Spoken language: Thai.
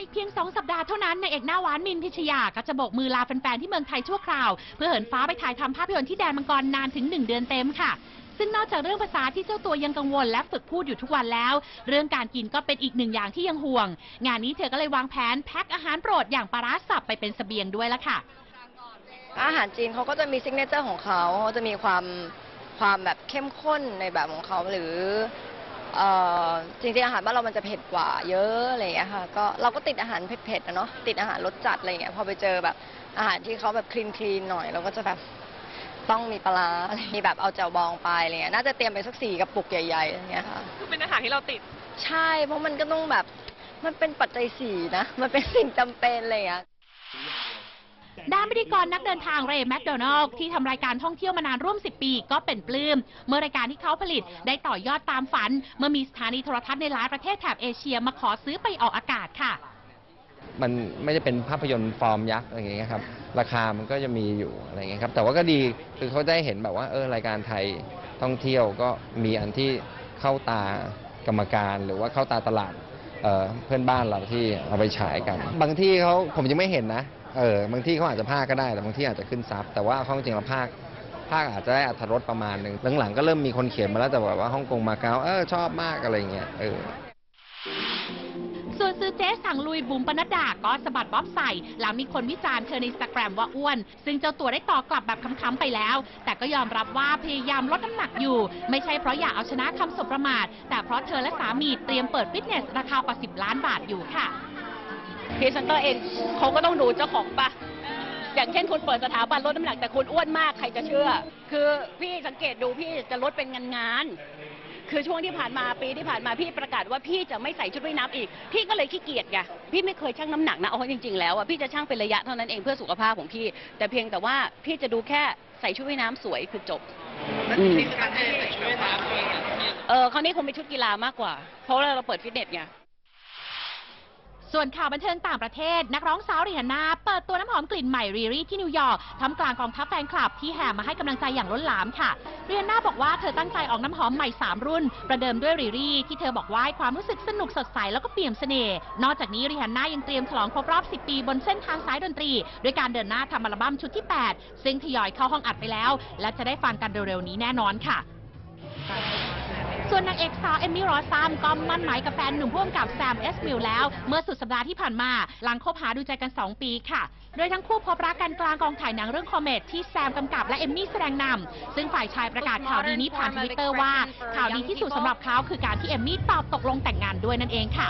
อีกเพียง 2 สัปดาห์เท่านั้นนายเอกหน้าหวานมินพิชยาก็จะโบกมือลาแฟนๆที่เมืองไทยชั่วคราว เพื่อเหินฟ้าไปถ่ายทำภาพยนตร์ที่แดนมังกรนานถึง 1 เดือนเต็มค่ะ ซึ่งนอกจากเรื่องภาษาที่เจ้าตัวยังกังวล และฝึกพูดอยู่ทุกวันแล้ว เรื่องการกินก็เป็นอีกหนึ่งอย่างที่ยังห่วง งานนี้เธอก็เลยวางแผนแพ็คอาหารโปรดอย่างปลาร้าสับไปเป็นสเสบียงด้วยละค่ะ อาหารจีนเขาก็จะมีซิกเนเจอร์ของเขาเขาจะมีความความแบบเข้มข้นในแบบของเขาหรือ เอ่อจริงๆอาหารบ้านเรามันจะเผ็ดกว่าเยอะอะไรอย่างเงี้ยค่ะก็เราก็ติดอาหารเผ็ดๆนะเนาะติดอาหารรสจัดอะไรอย่างเงี้ยพอไปเจอแบบอาหารที่เขาแบบคลีนคลีนหน่อยเราก็จะแบบต้องมีปลาร้าอะไรมีแบบเอาแจ่วบองไปอะไรเงี้ยน่าจะเตรียมไปสักสี่กระปุกใหญ่ๆอะไรเงี้ยค่ะ คือเป็นอาหารที่เราติด ใช่เพราะมันก็ต้องแบบมันเป็นปัจจัยสี่นะ มันเป็นสิ่งจำเป็นอะไรอย่างเงี้ย ด้านพิธีกรนักเดินทางเรย์แมคโดนัลที่ทำรายการท่องเที่ยวมานานร่วม 10 ปีก็เป็นปลื้ม เมื่อรายการที่เขาผลิตได้ต่อยอดตามฝัน เมื่อมีสถานีโทรทัศน์ในหลายประเทศแถบเอเชียมาขอซื้อไปออกอากาศค่ะ มันไม่ได้เป็นภาพยนตร์ฟอร์มยักษ์อะไรอย่างเงี้ยครับราคามันก็จะมีอยู่อะไรอย่างเงี้ยครับแต่ว่าก็ดีคือเขาได้เห็นแบบว่าเออรายการไทยท่องเที่ยวก็มีอันที่เข้าตากรรมการหรือว่าเข้าตาตลาดเเพื่อนบ้านเราที่เอาไปฉายกัน บางที่เขาผมยังไม่เห็นนะ เออบางที่เขาอาจจะพากก็ได้แต่บางที่อาจจะขึ้นซับแต่ว่าเขาจริงเราพากภาคอาจจะได้อัธรสประมาณหนึ่งหลังๆก็เริ่มมีคนเขียนมาแล้วแต่แบบว่าฮ่องกงมาเก๊าเออชอบมากอะไรเงี้ยเออส่วนซื้อเจ๊สั่งลุยบุ๋มปนัดดาก็สะบัดบ๊อบใส่ หลังมีคนวิจารณ์เธอในสตาแกรมว่าอ้วน ซึ่งเจ้าตัวได้ตอบกลับแบบค้ำๆไปแล้ว แต่ก็ยอมรับว่าพยายามลดน้ำหนักอยู่ ไม่ใช่เพราะอยากเอาชนะคำสบประมาท แต่เพราะเธอและสามีเตรียมเปิดฟิตเนสราคากว่า 10 ล้านบาทอยู่ค่ะ พรีเซนเตอร์เองเขาก็ต้องดูเจ้าของปะอย่างเช่นคุณเปิดสถาบันลดน้ำหนักแต่คุณอ้วนมากใครจะเชื่อ คือพี่สังเกตดูพี่จะลดเป็นงานงานๆคือช่วงที่ผ่านมาปีที่ผ่านมาพี่ประกาศว่าพี่จะไม่ใส่ชุดว่ายน้ำอีก พี่ก็เลยขี้เกียจไงพี่ไม่เคยชั่งน้ำหนักนะเอาเข้าจริงๆแล้วอะพี่จะชั่งเป็นระยะเท่านั้นเองเพื่อสุขภาพของพี่ แต่เพียงแต่ว่าพี่จะดูแค่ใส่ชุดว่ายน้ำสวยคือจบอืมเออคราวนี้คงเป็นชุดกีฬามากกว่า เพราะว่าเราเปิดฟิตเนสไง ส่วนข่าวบันเทิงต่างประเทศ นักร้องสาวริฮาน่าเปิดตัวน้ำหอมกลิ่นใหม่รีรีที่นิวยอร์กทำกลางกองทัพแฟนคลับที่แห่มาให้กำลังใจอย่างล้นหลามค่ะริฮาน่าบอกว่าเธอตั้งใจออกน้ำหอมใหม่ 3 รุ่น ประเดิมด้วยรีรีที่เธอบอกว่าความรู้สึกสนุกสดใสแล้วก็เปี่ยมเสน่ห์นอกจากนี้ริฮาน่ายังเตรียมฉลองครบรอบ 10 ปีบนเส้นทางสายดนตรี ด้วยการเดินหน้าทำอัลบั้มชุดที่ 8 ซึ่งทยอยเข้าห้องอัดไปแล้ว และจะได้ฟังกันเร็วๆนี้แน่นอนค่ะ ส่วนนางเอกสาวเอมมี่รอซัมก็มั่นหมายกับแฟนหนุ่มพ่วงกับแซมเอสมิลแล้ว เมื่อสุดสัปดาห์ที่ผ่านมา หลังคบหาดูใจกัน 2 ปีค่ะ โดยทั้งคู่พบรักกันกลางกองถ่ายหนังเรื่องคอมเมดที่แซมกำกับและเอมมี่แสดงนำซึ่งฝ่ายชายประกาศข่าวดีนี้ผ่านทวิตเตอร์ว่าข่าวดีที่สุดสำหรับเขาคือการที่เอมมี่ตอบตกลงแต่งงานด้วยนั่นเองค่ะ